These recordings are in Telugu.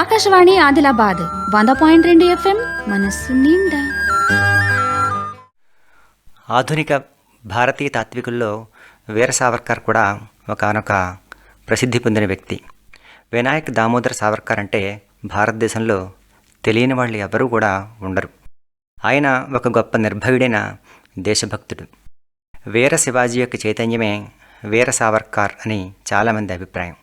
ఆకాశవాణి ఆదిలాబాద్ వంద పాయింట్ రెండు ఎఫ్ఎం మనస్సు నిండా. ఆధునిక భారతీయ తాత్వికుల్లో వీర సావర్కర్ కూడా ఒకనొక ప్రసిద్ధి పొందిన వ్యక్తి. వినాయక్ దామోదర్ సావర్కర్ అంటే భారతదేశంలో తెలియని వాళ్ళు ఎవరూ కూడా ఉండరు. ఆయన ఒక గొప్ప నిర్భయుడైన దేశభక్తుడు. వీర శివాజీ యొక్క చైతన్యమే వీర సావర్కర్ అని చాలామంది అభిప్రాయం.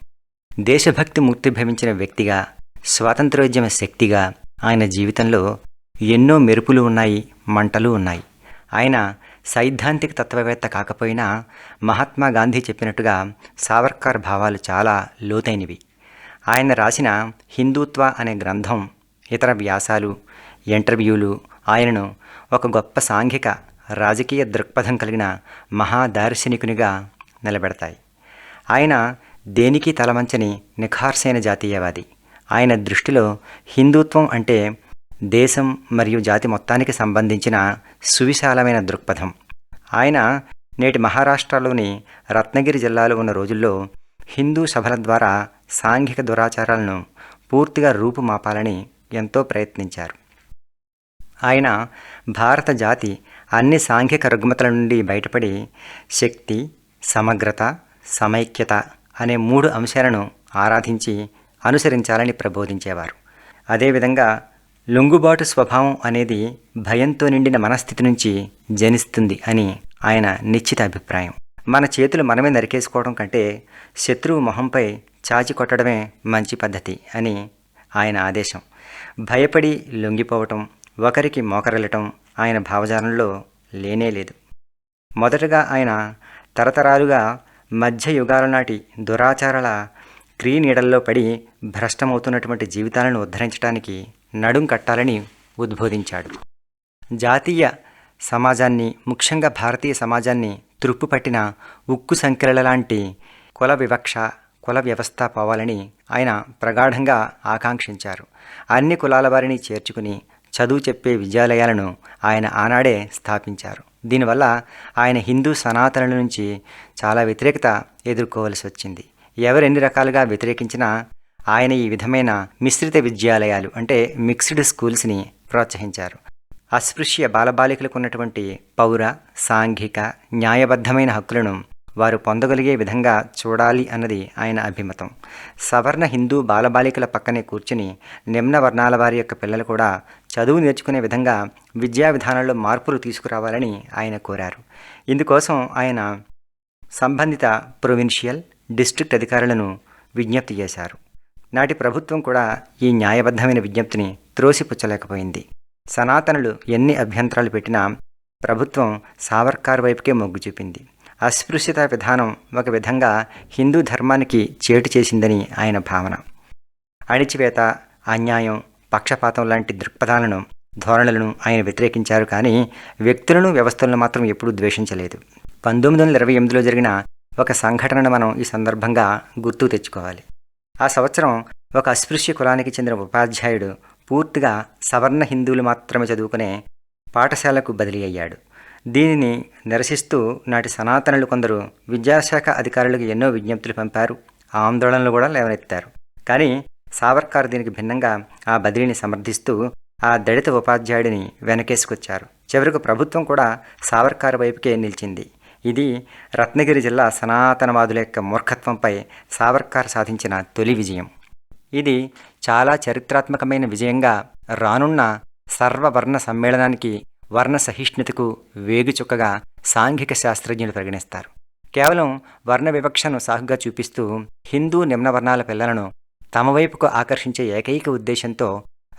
దేశభక్తి మూర్తిభవించిన వ్యక్తిగా స్వాతంత్రోద్యమ శక్తిగా ఆయన జీవితంలో ఎన్నో మెరుపులు ఉన్నాయి మంటలు ఉన్నాయి. ఆయన సైద్ధాంతిక తత్వవేత్త కాకపోయినా మహాత్మా గాంధీ చెప్పినట్టుగా సావర్కర్ భావాలు చాలా లోతైనవి. ఆయన రాసిన హిందుత్వ అనే గ్రంథం ఇతర వ్యాసాలు ఇంటర్వ్యూలు ఆయనను ఒక గొప్ప సాంఘిక రాజకీయ దృక్పథం కలిగిన మహాదార్శనికునిగా నిలబెడతాయి. ఆయన దేనికి తలమంచని నిఖార్సైన జాతీయవాది. ఆయన దృష్టిలో హిందుత్వం అంటే దేశం మరియు జాతి మొత్తానికి సంబంధించిన సువిశాలమైన దృక్పథం. ఆయన నేటి మహారాష్ట్రలోని రత్నగిరి జిల్లాలో ఉన్న రోజుల్లో హిందూ సభల ద్వారా సాంఘిక దురాచారాలను పూర్తిగా రూపుమాపాలని ఎంతో ప్రయత్నించారు. ఆయన భారత జాతి అన్ని సాంఘిక రుగ్మతల నుండి బయటపడి శక్తి సమగ్రత సమైక్యత అనే మూడు అంశాలను ఆరాధించి అనుసరించాలని ప్రబోధించేవారు. అదేవిధంగా లొంగుబాటు స్వభావం అనేది భయంతో నిండిన మనస్థితి నుంచి జనిస్తుంది అని ఆయన నిశ్చిత అభిప్రాయం. మన చేతులు మనమే నరికేసుకోవడం కంటే శత్రువు మొహంపై చాచి కొట్టడమే మంచి పద్ధతి అని ఆయన ఆదేశం. భయపడి లొంగిపోవటం ఒకరికి మోకరలటం ఆయన భావజాలంలో లేనే లేదు. మొదటగా ఆయన తరతరాలుగా మధ్య యుగాల నాటి దురాచారాల క్రీనీడల్లో పడి భ్రష్టమవుతున్నటువంటి జీవితాలను ఉద్ధరించడానికి నడుం కట్టాలని ఉద్బోధించాడు. జాతీయ సమాజాన్ని ముఖ్యంగా భారతీయ సమాజాన్ని త్రుప్పుపట్టిన ఉక్కు సంఖ్యల లాంటి కుల వివక్ష కుల వ్యవస్థ పోవాలని ఆయన ప్రగాఢంగా ఆకాంక్షించారు. అన్ని కులాల వారిని చేర్చుకుని చదువు చెప్పే విద్యాలయాలను ఆయన ఆనాడే స్థాపించారు. దీనివల్ల ఆయన హిందూ సనాతనుల నుంచి చాలా వ్యతిరేకత ఎదుర్కోవలసి వచ్చింది. ఎవరెన్ని రకాలుగా వ్యతిరేకించినా ఆయన ఈ విధమైన మిశ్రిత విద్యాలయాలు అంటే మిక్స్డ్ స్కూల్స్ని ప్రోత్సహించారు. అస్పృశ్య బాలబాలికలకు ఉన్నటువంటి పౌర సాంఘిక న్యాయబద్ధమైన హక్కులను వారు పొందగలిగే విధంగా చూడాలి అన్నది ఆయన అభిమతం. సవర్ణ హిందూ బాలబాలికల పక్కనే కూర్చుని నిమ్న వర్ణాల వారి యొక్క పిల్లలు కూడా చదువు నేర్చుకునే విధంగా విద్యా విధానంలో మార్పులు తీసుకురావాలని ఆయన కోరారు. ఇందుకోసం ఆయన సంబంధిత ప్రొవిన్షియల్ డిస్ట్రిక్ట్ అధికారులను విజ్ఞప్తి చేశారు. నాటి ప్రభుత్వం కూడా ఈ న్యాయబద్ధమైన విజ్ఞప్తిని త్రోసిపుచ్చలేకపోయింది. సనాతనులు ఎన్ని అభ్యంతరాలు పెట్టినా ప్రభుత్వం సావర్కార్ వైపుకే మొగ్గు చూపింది. అస్పృశ్యత విధానం ఒక విధంగా హిందూ ధర్మానికి చేటు చేసిందని ఆయన భావన. అణిచివేత అన్యాయం పక్షపాతం లాంటి దృక్పథాలను ధోరణులను ఆయన వ్యతిరేకించారు కానీ వ్యక్తులను వ్యవస్థలను మాత్రం ఎప్పుడూ ద్వేషించలేదు. పంతొమ్మిది వందల ఇరవై ఎనిమిదిలో జరిగిన ఒక సంఘటనను మనం ఈ సందర్భంగా గుర్తు తెచ్చుకోవాలి. ఆ సంవత్సరం ఒక అస్పృశ్య కులానికి చెందిన ఉపాధ్యాయుడు పూర్తిగా సవర్ణ హిందువులు మాత్రమే చదువుకునే పాఠశాలకు బదిలీ అయ్యాడు. దీనిని నిరసిస్తూ నాటి సనాతనులు కొందరు విద్యాశాఖ అధికారులకు ఎన్నో విజ్ఞప్తులు పంపారు. ఆందోళనలు కూడా లేవనెత్తారు. కానీ సావర్కార్ దీనికి భిన్నంగా ఆ బదిలీని సమర్థిస్తూ ఆ దళిత ఉపాధ్యాయుడిని వెనకేసుకొచ్చారు. చివరకు ప్రభుత్వం కూడా సావర్కార్ వైపుకే నిలిచింది. ఇది రత్నగిరి జిల్లా సనాతనవాదుల యొక్క మూర్ఖత్వంపై సావర్కర్ సాధించిన తొలి విజయం. ఇది చాలా చరిత్రాత్మకమైన విజయంగా రానున్న సర్వవర్ణ సమ్మేళనానికి వర్ణ సహిష్ణుతకు వేగుచుక్కగా సాంఘిక శాస్త్రజ్ఞులు పరిగణిస్తారు. కేవలం వర్ణ వివక్షను సాగుగా చూపిస్తూ హిందూ నిమ్నవర్ణాల పిల్లలను తమ వైపుకు ఆకర్షించే ఏకైక ఉద్దేశంతో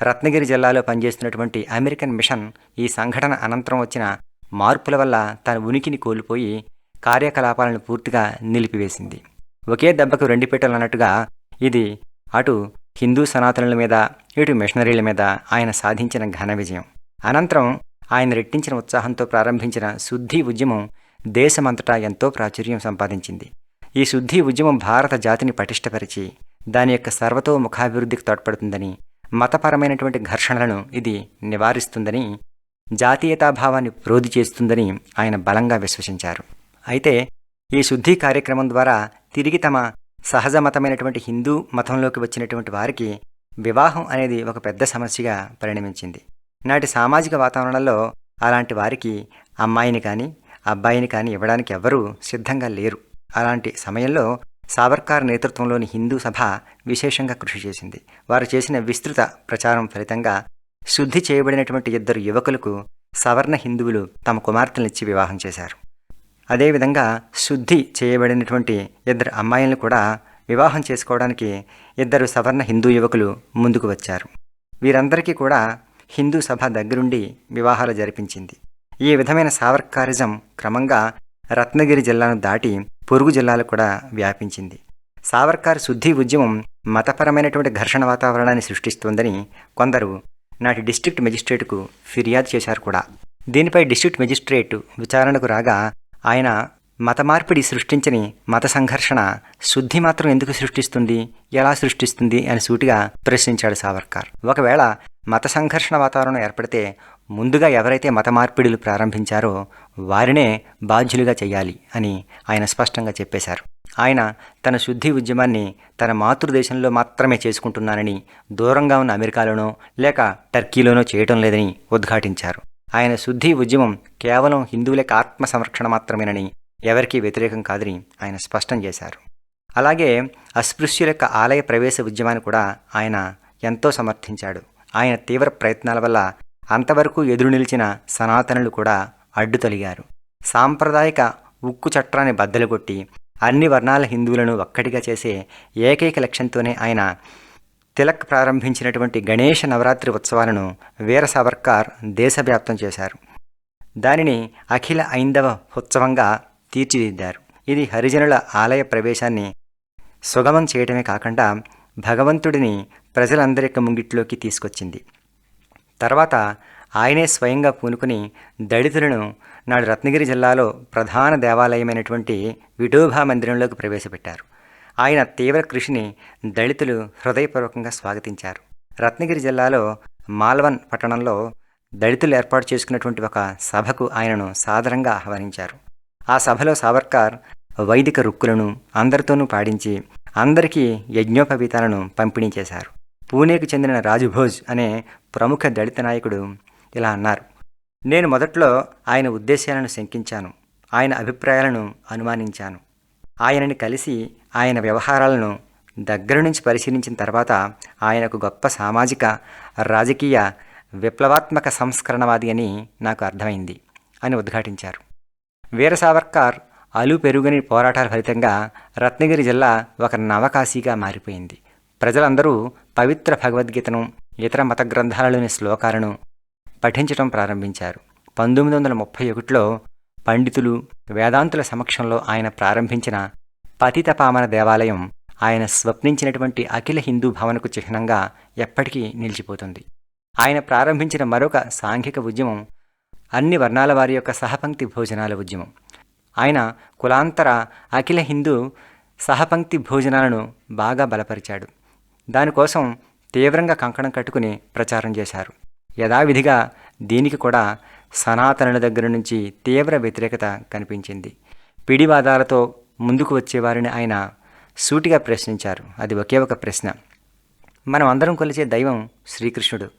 రత్నగిరి జిల్లాలో పనిచేస్తున్నటువంటి అమెరికన్ మిషన్ ఈ సంఘటన అనంతరం వచ్చిన మార్పుల వల్ల తన ఉనికిని కోల్పోయి కార్యకలాపాలను పూర్తిగా నిలిపివేసింది. ఒకే దెబ్బకు రెండు పీటలు అన్నట్టుగా ఇది అటు హిందూ సనాతనుల మీద ఇటు మిషనరీల మీద ఆయన సాధించిన ఘన విజయం. అనంతరం ఆయన రెట్టించిన ఉత్సాహంతో ప్రారంభించిన శుద్ధి ఉద్యమం దేశమంతటా ఎంతో ప్రాచుర్యం సంపాదించింది. ఈ శుద్ధి ఉద్యమం భారత జాతిని పటిష్టపరిచి దాని యొక్క సర్వతోముఖాభివృద్ధికి తోడ్పడుతుందని మతపరమైనటువంటి ఘర్షణలను ఇది నివారిస్తుందని జాతీయతాభావాన్ని వృద్ధి చేస్తుందని ఆయన బలంగా విశ్వసించారు. అయితే ఈ శుద్ధి కార్యక్రమం ద్వారా తిరిగి తమ సహజ మతమైనటువంటి హిందూ మతంలోకి వచ్చినటువంటి వారికి వివాహం అనేది ఒక పెద్ద సమస్యగా పరిణమించింది. నాటి సామాజిక వాతావరణంలో అలాంటి వారికి అమ్మాయిని కానీ అబ్బాయిని కానీ ఇవ్వడానికి ఎవ్వరూ సిద్ధంగా లేరు. అలాంటి సమయంలో సావర్కార్ నేతృత్వంలోని హిందూ సభ విశేషంగా కృషి చేసింది. వారు చేసిన విస్తృత ప్రచారం ఫలితంగా శుద్ధి చేయబడినటువంటి ఇద్దరు యువకులకు సవర్ణ హిందువులు తమ కుమార్తెలనిచ్చి వివాహం చేశారు. అదేవిధంగా శుద్ధి చేయబడినటువంటి ఇద్దరు అమ్మాయిలను కూడా వివాహం చేసుకోవడానికి ఇద్దరు సవర్ణ హిందూ యువకులు ముందుకు వచ్చారు. వీరందరికీ కూడా హిందూ సభ దగ్గరుండి వివాహాలు జరిపించింది. ఈ విధమైన సావర్కారిజం క్రమంగా రత్నగిరి జిల్లాను దాటి పొరుగు జిల్లాలు కూడా వ్యాపించింది. సావర్కార్ శుద్ధి ఉద్యమం మతపరమైనటువంటి ఘర్షణ వాతావరణాన్ని సృష్టిస్తోందని కొందరు నాటి డిస్ట్రిక్ట్ మెజిస్ట్రేట్కు ఫిర్యాదు చేశారు కూడా. దీనిపై డిస్ట్రిక్ట్ మెజిస్ట్రేట్ విచారణకు రాగా ఆయన మత మార్పిడి సృష్టించని మత సంఘర్షణ శుద్ధి మాత్రం ఎందుకు సృష్టిస్తుంది ఎలా సృష్టిస్తుంది అని సూటిగా ప్రశ్నించాడు సావర్కర్. ఒకవేళ మత సంఘర్షణ వాతావరణం ఏర్పడితే ముందుగా ఎవరైతే మత మార్పిడులు ప్రారంభించారో వారినే బాధ్యులుగా చేయాలి అని ఆయన స్పష్టంగా చెప్పేశారు. ఆయన తన శుద్ధి ఉద్యమాన్ని తన మాతృదేశంలో మాత్రమే చేసుకుంటున్నానని దూరంగా ఉన్న అమెరికాలోనో లేక టర్కీలోనో చేయటం లేదని ఉద్ఘాటించారు. ఆయన శుద్ధి ఉద్యమం కేవలం హిందువులకు ఆత్మ సంరక్షణ మాత్రమేనని ఎవరికీ వ్యతిరేకం కాదని ఆయన స్పష్టం చేశారు. అలాగే అస్పృశ్యుల యొక్క ఆలయ ప్రవేశ ఉద్యమాన్ని కూడా ఆయన ఎంతో సమర్థించాడు. ఆయన తీవ్ర ప్రయత్నాల వల్ల అంతవరకు ఎదురు నిలిచిన సనాతనులు కూడా అడ్డు తొలిగారు సాంప్రదాయక ఉక్కు చట్టాన్ని బద్దలుగొట్టి అన్ని వర్ణాల హిందువులను ఒక్కటిగా చేసే ఏకైక లక్ష్యంతోనే ఆయన తిలక్ ప్రారంభించినటువంటి గణేష నవరాత్రి ఉత్సవాలను వీర సావర్కర్ దేశవ్యాప్తం చేశారు. దానిని అఖిల ఐందవ ఉత్సవంగా తీర్చిదిద్దారు. ఇది హరిజనుల ఆలయ ప్రవేశాన్ని సుగమం చేయడమే కాకుండా భగవంతుడిని ప్రజలందరి యొక్క ముంగిట్లోకి తీసుకొచ్చింది. తర్వాత ఆయనే స్వయంగా పూనుకుని దళితులను నాడు రత్నగిరి జిల్లాలో ప్రధాన దేవాలయమైనటువంటి విఠోబా మందిరంలోకి ప్రవేశపెట్టారు. ఆయన తీవ్ర కృషిని దళితులు హృదయపూర్వకంగా స్వాగతించారు. రత్నగిరి జిల్లాలో మాల్వన్ పట్టణంలో దళితులు ఏర్పాటు చేసుకున్నటువంటి ఒక సభకు ఆయనను సాదరంగా ఆహ్వానించారు. ఆ సభలో సావర్కర్ వైదిక రుక్కులను అందరితోనూ పాడించి అందరికీ యజ్ఞోపవీతాలను పంపిణీ చేశారు. పూణేకు చెందిన రాజుభోజ్ అనే ప్రముఖ దళిత నాయకుడు ఇలా అన్నారు. నేను మొదట్లో ఆయన ఉద్దేశాలను శంకించాను. ఆయన అభిప్రాయాలను అనుమానించాను. ఆయనని కలిసి ఆయన వ్యవహారాలను దగ్గర నుంచి పరిశీలించిన తర్వాత ఆయనకు గొప్ప సామాజిక రాజకీయ విప్లవాత్మక సంస్కరణవాది అని నాకు అర్థమైంది అని ఉద్ఘాటించారు. వీర సావర్కర్ అలు పెరుగని పోరాటాల ఫలితంగా రత్నగిరి జిల్లా ఒక నవకాశీగా మారిపోయింది. ప్రజలందరూ పవిత్ర భగవద్గీతను ఇతర మత గ్రంథాలలోని శ్లోకాలను పఠించటం ప్రారంభించారు. పంతొమ్మిది వందల ముప్పై ఒకటిలో పండితులు వేదాంతుల సమక్షంలో ఆయన ప్రారంభించిన పతితపామన దేవాలయం ఆయన స్వప్నించినటువంటి అఖిల హిందూ భవనకు చిహ్నంగా ఎప్పటికీ నిలిచిపోతుంది. ఆయన ప్రారంభించిన మరొక సాంఘిక ఉద్యమం అన్ని వర్ణాల వారి యొక్క సహపంక్తి భోజనాల ఉద్యమం. ఆయన కులాంతర అఖిల హిందూ సహపంక్తి భోజనాలను బాగా బలపరిచాడు. దానికోసం తీవ్రంగా కంకణం కట్టుకుని ప్రచారం చేశారు. యథావిధిగా దీనికి కూడా సనాతనుల దగ్గర నుంచి తీవ్ర వ్యతిరేకత కనిపించింది. పిడివాదాలతో ముందుకు వచ్చేవారిని ఆయన సూటిగా ప్రశ్నించారు. అది ఒకే ఒక ప్రశ్న. మనం అందరం కొలిచే దైవం శ్రీకృష్ణుడు.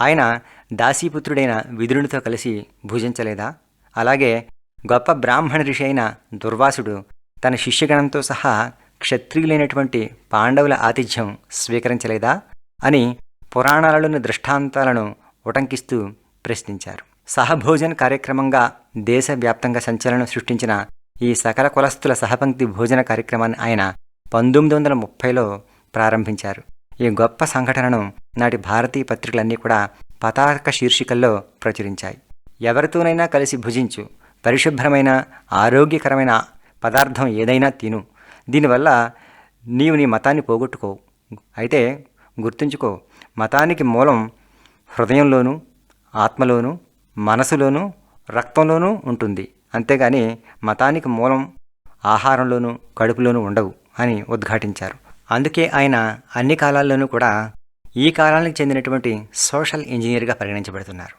ఆయన దాసీపుత్రుడైన విదురునితో కలిసి భుజించలేదా? అలాగే గొప్ప బ్రాహ్మణ ఋషి అయిన దుర్వాసుడు తన శిష్యగణంతో సహా క్షత్రియులైనటువంటి పాండవుల ఆతిథ్యం స్వీకరించలేదా? అని పురాణాలలోని దృష్టాంతాలను ఉటంకిస్తూ ప్రశ్నించారు. సహభోజన్ కార్యక్రమంగా దేశవ్యాప్తంగా సంచలనం సృష్టించిన ఈ సకల కులస్తుల సహపంక్తి భోజన కార్యక్రమాన్ని ఆయన పంతొమ్మిది వందల ముప్పైలో ప్రారంభించారు. ఈ గొప్ప సంఘటనను నాటి భారతీయ పత్రికలన్నీ కూడా పతాక శీర్షికల్లో ప్రచురించాయి. ఎవరితోనైనా కలిసి భుజించు పరిశుభ్రమైన ఆరోగ్యకరమైన పదార్థం ఏదైనా తిను. దీనివల్ల నీవు నీ మతాన్ని పోగొట్టుకో అయితే గుర్తుంచుకో మతానికి మూలం హృదయంలోనూ ఆత్మలోనూ మనసులోనూ రక్తంలోనూ ఉంటుంది. అంతేగాని మతానికి మూలం ఆహారంలోనూ కడుపులోనూ ఉండవు అని ఉద్ఘాటించారు. అందుకే ఆయన అన్ని కాలాల్లోనూ కూడా ఈ కాలానికి చెందినటువంటి సోషల్ ఇంజనీర్గా పరిగణించబడుతున్నారు.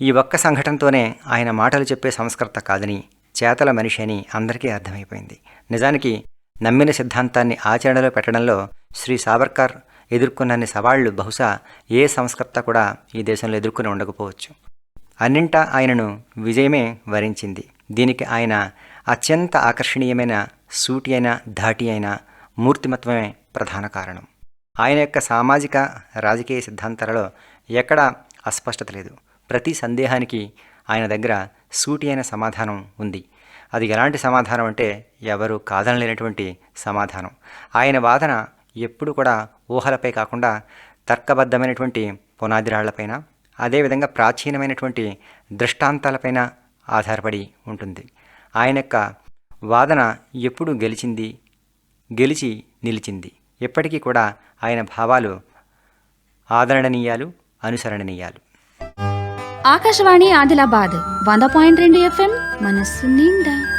ఈ ఒక్క సంఘటనతోనే ఆయన మాటలు చెప్పే సంస్కర్త కాదని చేతల మనిషి అని అందరికీ అర్థమైపోయింది. నిజానికి నమ్మిన సిద్ధాంతాన్ని ఆచరణలో పెట్టడంలో శ్రీ సావర్కర్ ఎదుర్కొన్నన్ని సవాళ్ళు బహుశా ఏ సంస్కర్త కూడా ఈ దేశంలో ఎదుర్కొని ఉండకపోవచ్చు. అన్నింటా ఆయనను విజయమే వరించింది. దీనికి ఆయన అత్యంత ఆకర్షణీయమైన సూటి అయిన ధాటి అయిన మూర్తిమత్వమే ప్రధాన కారణం. ఆయన యొక్క సామాజిక రాజకీయ సిద్ధాంతాలలో ఎక్కడా అస్పష్టత లేదు. ప్రతి సందేహానికి ఆయన దగ్గర సూటి అయిన సమాధానం ఉంది. అది ఎలాంటి సమాధానం అంటే ఎవరు కాదనలేనటువంటి సమాధానం. ఆయన వాదన ఎప్పుడు కూడా ఊహలపై కాకుండా తర్కబద్ధమైనటువంటి పునాదిరాళ్ళపైన అదేవిధంగా ప్రాచీనమైనటువంటి దృష్టాంతాలపైన ఆధారపడి ఉంటుంది. ఆయన యొక్క వాదన ఎప్పుడు గెలిచింది? గెలిచి నిలిచింది. ఎప్పటికీ కూడా ఆయన భావాలు ఆదరణనీయాలు అనుసరణనీయాలు. ఆకాశవాణి ఆదిలాబాద్ వంద పాయింట్ రెండు ఎఫ్ఎం మనస్సు నిండా.